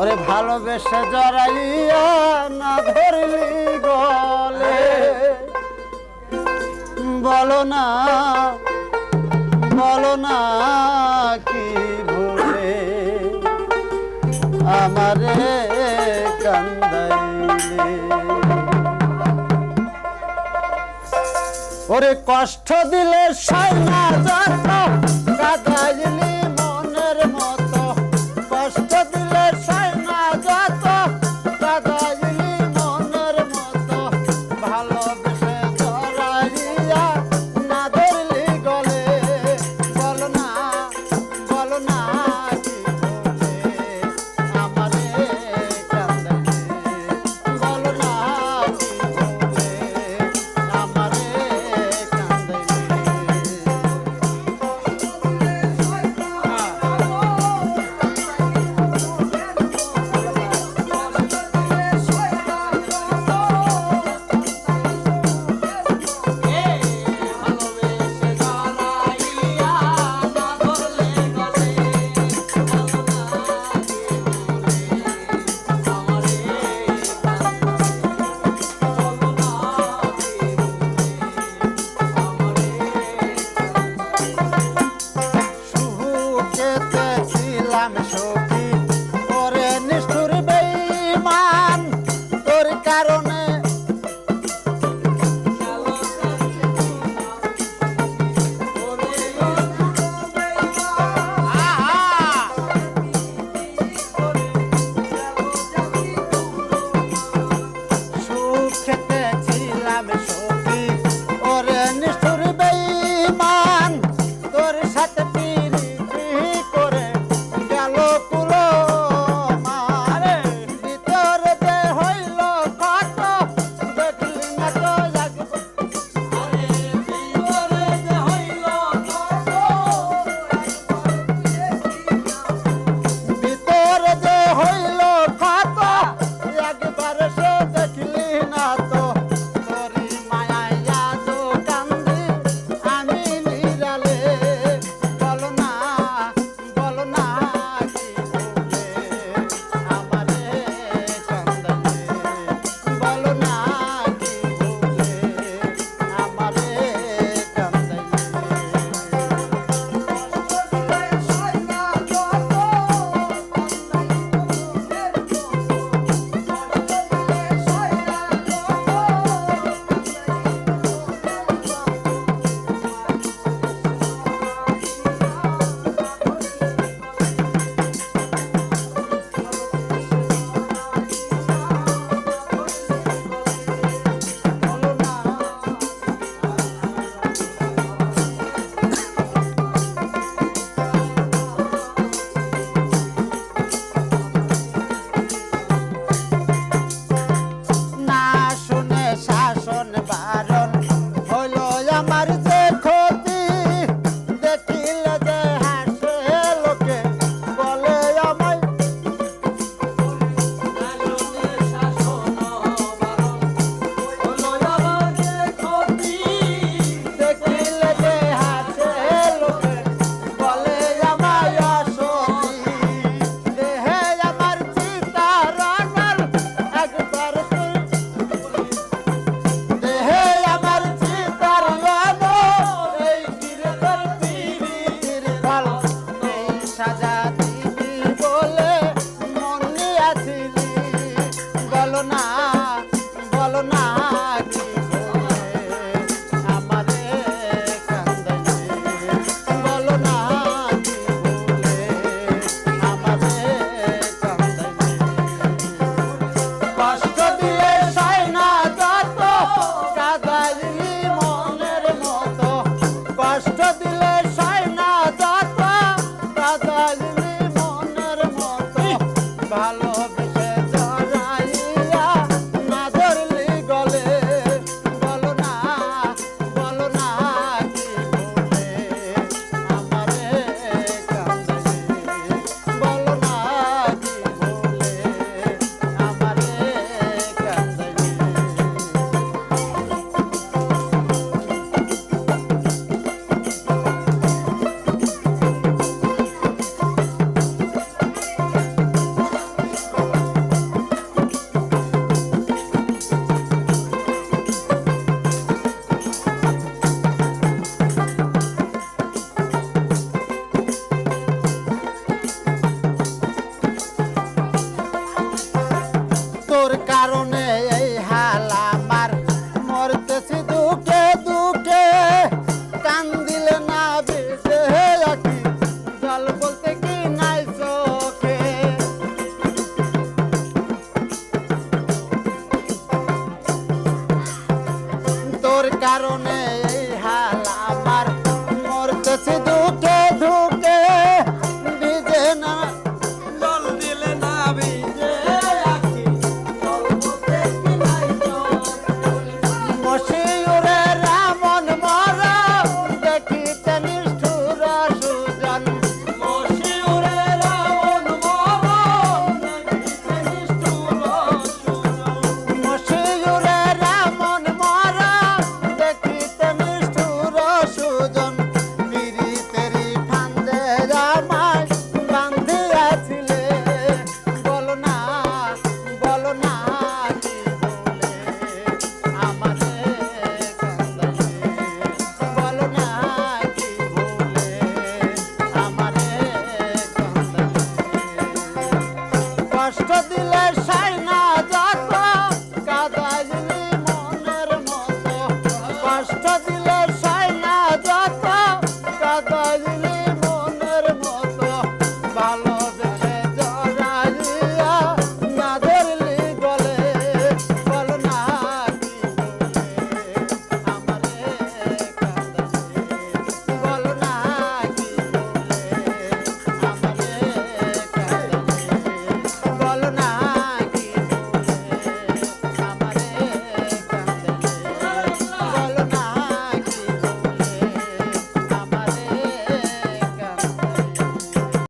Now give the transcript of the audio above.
ওরে ভালোবেসে জড়াইয়া না ধরলি গলে। বলো না বলো না কি ভুলে আমারে কান্দাইলে। ওরে কষ্ট দিলে সাইনা যাত্রা